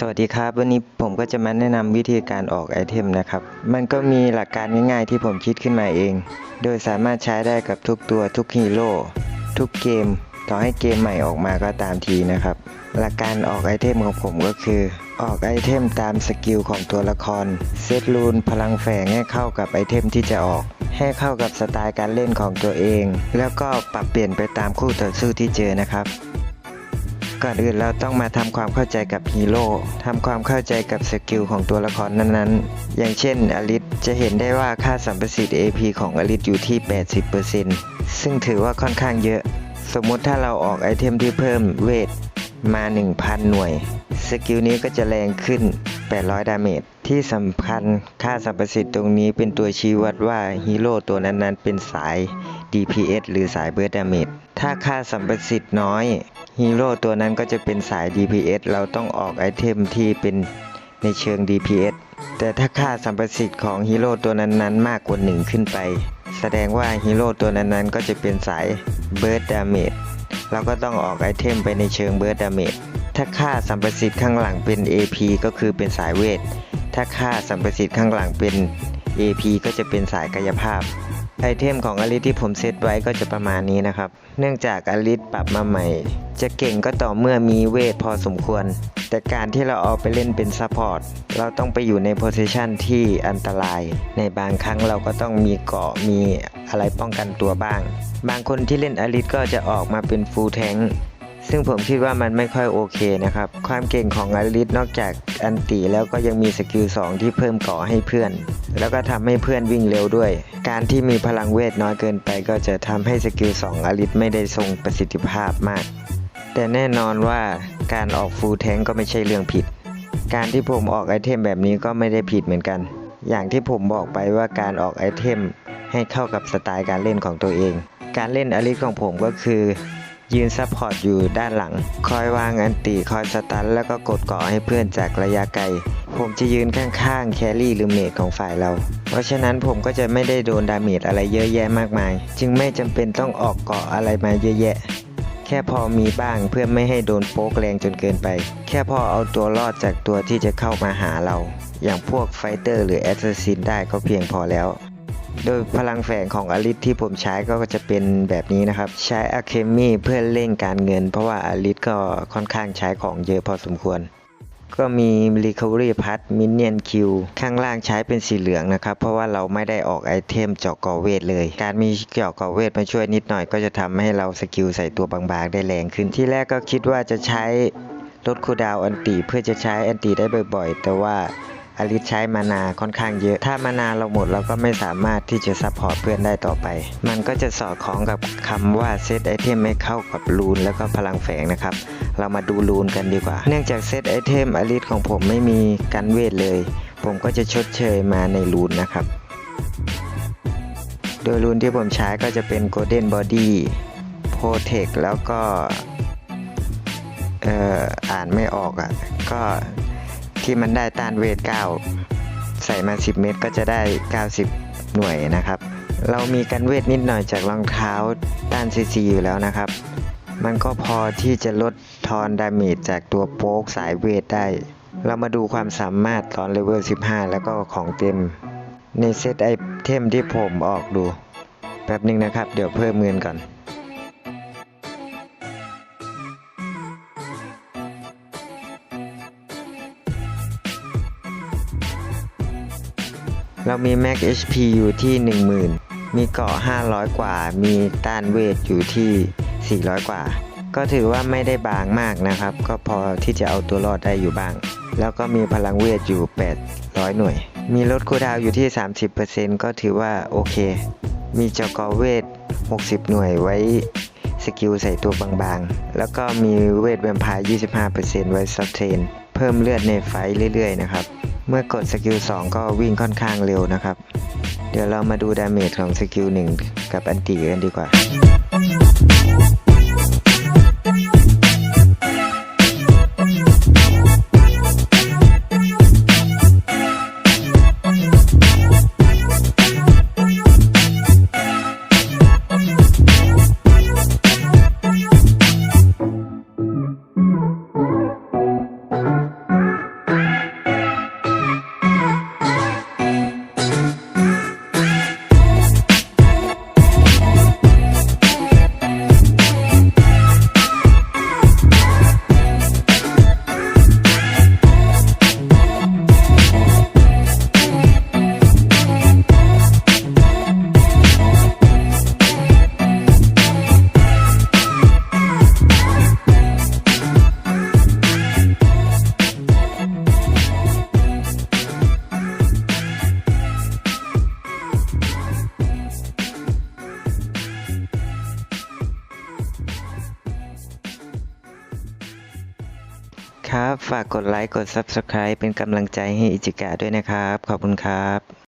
สวัสดีครับ วันนี้ผมก็จะมาแนะนำวิธีการออกไอเทมนะครับ มันก็มีหลักการง่ายๆที่ผมคิดขึ้นมาเอง โดยสามารถใช้ได้กับทุกตัวทุกฮีโร่ทุกเกม ต่อให้เกมใหม่ออกมาก็ตามทีนะครับ หลักการออกไอเทมของผมก็คือ ออกไอเทมตามสกิลของตัวละคร เซตรูนพลังแฝงให้เข้ากับไอเทมที่จะออก ให้เข้ากับสไตล์การเล่นของตัวเอง แล้วก็ปรับเปลี่ยนไปตามคู่ต่อสู้ที่เจอนะครับ ก่อนอื่นเราต้องมาทำความเข้าใจกับฮีโร่ทำความเข้าใจกับสกิลของตัวละครนั้นๆ อย่างเช่นอลิสจะเห็นได้ว่าค่าสัมประสิทธิ์ AP ของอลิสอยู่ที่ 80%ซึ่งถือว่าค่อนข้างเยอะ สมมุติถ้าเราออกไอเทมที่เพิ่มเวทมา 1,000 หน่วย สกิลนี้ก็จะแรงขึ้น 800 ดาเมจ ที่สำคัญค่าสัมประสิทธิ์ตรงนี้เป็นตัวชี้วัดว่าฮีโร่ตัวนั้นๆ เป็นสาย DPS หรือสายเบิร์ดดาเมจ ถ้าค่าสัมประสิทธิ์น้อย ฮีโร่ตัวนั้นก็จะเป็นสาย DPS เราต้องออกไอเทมที่เป็นในเชิง DPS แต่ถ้าค่าสัมประสิทธิ์ของฮีโร่ตัวนั้นๆ มากกว่า1ขึ้นไป แสดงว่าฮีโร่ตัวนั้นๆ ก็จะเป็นสายเบิร์ดดาเมจเราก็ต้องออกไอเทมไปในเชิงเบิร์ดดาเมจถ้าค่าสัมประสิทธิ์ข้างหลังเป็น AP ก็คือเป็นสายเวท ถ้าค่าสัมประสิทธิ์ข้างหลังเป็น AP ก็จะเป็นสายกายภาพ ไอเทมของอลิสที่ผมเซตไว้ก็จะประมาณนี้นะครับ เนื่องจากอลิสปรับมาใหม่ จะเก่งก็ต่อเมื่อมีเวทพอสมควร แต่การที่เราเอาไปเล่นเป็นซัพพอร์ต เราต้องไปอยู่ในโพซิชันที่อันตราย ในบางครั้งเราก็ต้องมีเกาะมีอะไรป้องกันตัวบ้าง บางคนที่เล่นอลิสก็จะออกมาเป็นฟูลแทง ซึ่งผมคิดว่ามันไม่ค่อยโอเคนะครับ ความเก่งของอลิสนอกจากอันติแล้วก็ยังมีสกิล2ที่เพิ่มเกาะให้เพื่อน แล้วก็ทำให้เพื่อนวิ่งเร็วด้วย การที่มีพลังเวทน้อยเกินไปก็จะทำให้สกิล2อลิสไม่ได้ทรงประสิทธิภาพมาก แต่แน่นอนว่าการออกฟูลแทงก็ไม่ใช่เรื่องผิด การที่ผมออกไอเทมแบบนี้ก็ไม่ได้ผิดเหมือนกัน อย่างที่ผมบอกไปว่าการออกไอเทมให้เข้ากับสไตล์การเล่นของตัวเอง การเล่นอลิสของผมก็คือ ยืนซัพพอร์ตอยู่ด้านหลัง คอยวางอันติคอยสตันแล้วก็กดเกาะให้เพื่อนจากระยะไกล ผมจะยืนข้างๆแครี่หรือเมดของฝ่ายเรา เพราะฉะนั้นผมก็จะไม่ได้โดนดาเมจอะไรเยอะแยะมากมาย จึงไม่จำเป็นต้องออกเกาะอะไรมาเยอะแยะ แค่พอมีบ้างเพื่อไม่ให้โดนโป๊กแรงจนเกินไป แค่พอเอาตัวรอดจากตัวที่จะเข้ามาหาเรา อย่างพวกไฟเตอร์หรือแอสซัสซินได้ก็เพียงพอแล้ว โดยพลังแฝงของอลิสที่ผมใช้ก็จะเป็นแบบนี้นะครับ ใช้อะเคมีเพื่อเร่งการเงิน เพราะว่าอลิสก็ค่อนข้างใช้ของเยอะพอสมควร ก็มี Recovery p a t Minion Q ข้างล่างใช้เป็นสีเหลืองนะครับ เพราะว่าเราไม่ได้ออกไอเทมเจาะก่อเวทเลย การมีเจาะก่อเวทมาช่วยนิดหน่อย ก็จะทำให้เราสกิลใส่ตัวบางๆ ได้แรงขึ้นที่แรกก็คิดว่าจะใช้ลดคูดาวอันติเพื่อจะใช้อันติได้บ่อย ๆ แต่ว่า อลิสใช้มานาค่อนข้างเยอะ ถ้ามานาเราหมดเราก็ไม่สามารถที่จะซัพพอร์ตเพื่อนได้ต่อไป มันก็จะสอดคล้องกับคำว่าเซตไอเทมไม่เข้ากับรูนแล้วก็พลังแฝงนะครับ เรามาดูรูนกันดีกว่า เนื่องจากเซตไอเทมอลิสของผมไม่มีกันเวทเลย ผมก็จะชดเชยมาในรูนนะครับ โดยรูนที่ผมใช้ก็จะเป็น Golden Body Protect แล้วก็ เอ่อ อ่านไม่ออกอะ่ะ ก็ ที่มันได้ต้านเวท 9 ใส่มา 10 เม็ดก็จะได้ 90 หน่วยนะครับ เรามีกันเวทนิดหน่อยจากรองเท้าต้านซีซีอยู่แล้วนะครับ มันก็พอที่จะลดทอนดาเมจจากตัวโป๊กสายเวทได้ เรามาดูความสามารถตอนเลเวล 15 แล้วก็ของเต็ม ในเซตไอเทมที่ผมออกดูแป๊บหนึ่งนะครับ เดี๋ยวเพิ่มเงินก่อน เรามี Max HP อยู่ที่ 10,000 มีเกาะ 500 กว่า มีต้านเวทอยู่ที่ 400 กว่า ก็ถือว่าไม่ได้บางมากนะครับ ก็พอที่จะเอาตัวรอดได้อยู่บ้าง แล้วก็มีพลังเวทอยู่ 800 หน่วย มีลดคูดาวอยู่ที่ 30%ก็ถือว่าโอเค มีเจกอเวท 60 หน่วยไว้สกิลใส่ตัวบางๆ แล้วก็มีเวทแวมไพร์25%ไว้ซับเทน เพิ่มเลือดในไฟท์เรื่อยๆ นะครับ เมื่อกดสกิล2ก็วิ่งค่อนข้างเร็วนะครับ เดี๋ยวเรามาดูดาเมจของสกิล1กับอันติกันดีกว่า ครับ ฝากกดไลค์ กด Subscribe เป็นกำลังใจให้อิจิกะด้วยนะครับ ขอบคุณครับ